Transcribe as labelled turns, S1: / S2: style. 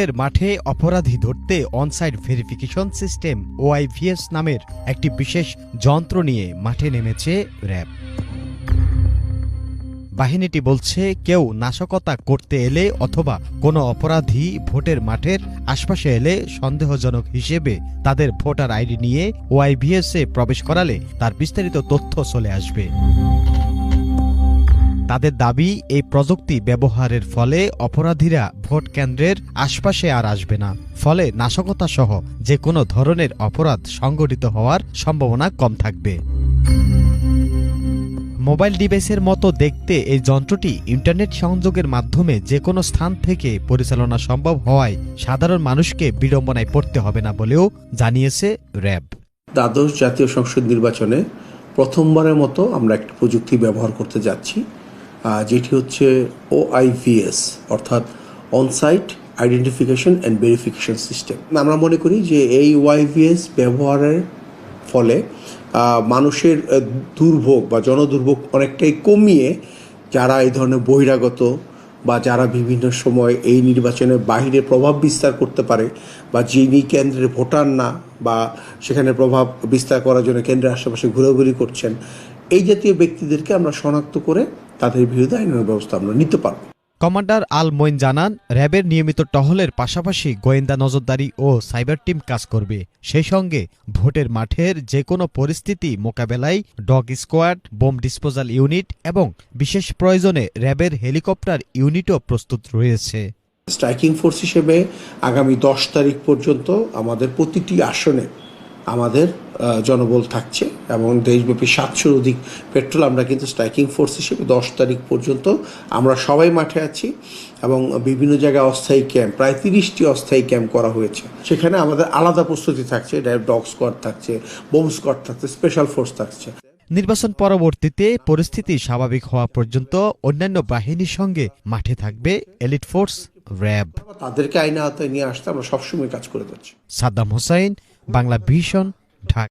S1: ভোটের মাঠে অপরাধী ধরতে অনসাইট ভেরিফিকেশন সিস্টেম ওআইভিএস নামের একটি বিশেষ যন্ত্র নিয়ে মাঠে নেমেছে র্যাব। বাহিনীটি বলছে, কেউ নাশকতা করতে এলে অথবা কোনো অপরাধী ভোটের মাঠের আশপাশে এলে সন্দেহজনক হিসেবে তাদের ভোটার আইডি নিয়ে ওআইভিএস প্রবেশ করালে তার বিস্তারিত তথ্য চলে আসবে। তাদের দাবি, এই প্রযুক্তি ব্যবহারের ফলে অপরাধীরা ভোট কেন্দ্রের আশপাশে আর আসবে না। ফলে নাশকতা সহ যে কোনো ধরনের অপরাধ সংগঠিত হওয়ার সম্ভাবনা কম থাকবে। মোবাইল ডিভাইসের মতো দেখতে এই যন্ত্রটি ইন্টারনেট সংযোগের মাধ্যমে যে কোনো স্থান থেকে পরিচালনা সম্ভব হওয়ায় সাধারণ মানুষকে বিড়ম্বনায় পড়তে হবে না বলেও জানিয়েছে র্যাব।
S2: দ্বাদশ জাতীয় সংসদ নির্বাচনে প্রথমবারের মতো আমরা একটি প্রযুক্তি ব্যবহার করতে যাচ্ছি। যেটি হচ্ছে ওআইভিএস অর্থাৎ onsite identification and verification system আমরা মনে করি যে এই ওআইভিএস ব্যবহারের ফলে মানুষের দুর্ভোগ বা জনদুর্ভোগ অনেকটাই কমিয়ে যারা এই ধরনের বহিরাগত বা যারা বিভিন্ন সময় এই নির্বাচনে বাইরে প্রভাব বিস্তার করতে পারে বা যিনি কেন্দ্রের ভোটার না বা সেখানে প্রভাব বিস্তার করার জন্য কেন্দ্রের আশেপাশে ঘোরাঘুরি করছেন, এই জাতীয় ব্যক্তিদেরকে আমরা শনাক্ত করে তাদের বিরুদ্ধে আইনের ব্যবস্থা আমরা নিতে পারব।
S1: কমান্ডার আল মইন জানান র্যাবের নিয়মিত টহলের পাশাপাশি গোয়েন্দা নজরদারি ও সাইবার টিম কাজ করবে। সেই সঙ্গে ভোটের মাঠের যে কোনো পরিস্থিতি মোকাবেলায় dog squad bomb disposal unit এবং বিশেষ প্রয়োজনে র্যাবের হেলিকপ্টার ইউনিটও প্রস্তুত রয়েছে।
S2: স্ট্রাইকিং ফোর্স হিসেবে আগামী দশ তারিখ পর্যন্ত আমাদের প্রতিটি আসনে আমাদের জনবল থাকছে। এবং দেশব্যাপী সাতশোর অধিক পেট্রোল আমরা কিন্তু স্ট্রাইকিং ফোর্স হিসেবে দশ তারিখ পর্যন্ত আমরা সবাই মাঠে আছি এবং বিভিন্ন জায়গায় অস্থায়ী ক্যাম্প প্রায় তিরিশটি অস্থায়ী ক্যাম্প করা হয়েছে। সেখানে আমাদের আলাদা প্রস্তুতি থাকছে ডগ স্কোয়াড থাকছে বোম স্কোয়াড থাকছে স্পেশাল ফোর্স থাকছে।
S1: নির্বাচন পরবর্তীতে পরিস্থিতি স্বাভাবিক হওয়া পর্যন্ত অন্যান্য বাহিনীর সঙ্গে মাঠে থাকবে এলিট ফোর্স র্যাব।
S2: তাদেরকে আইনে আওতায় নিয়ে আসতে আমরা সবসময় কাজ করে যাচ্ছি।
S1: সাদ্দাম হোসাইন বাংলা ভিশন ঢাকা।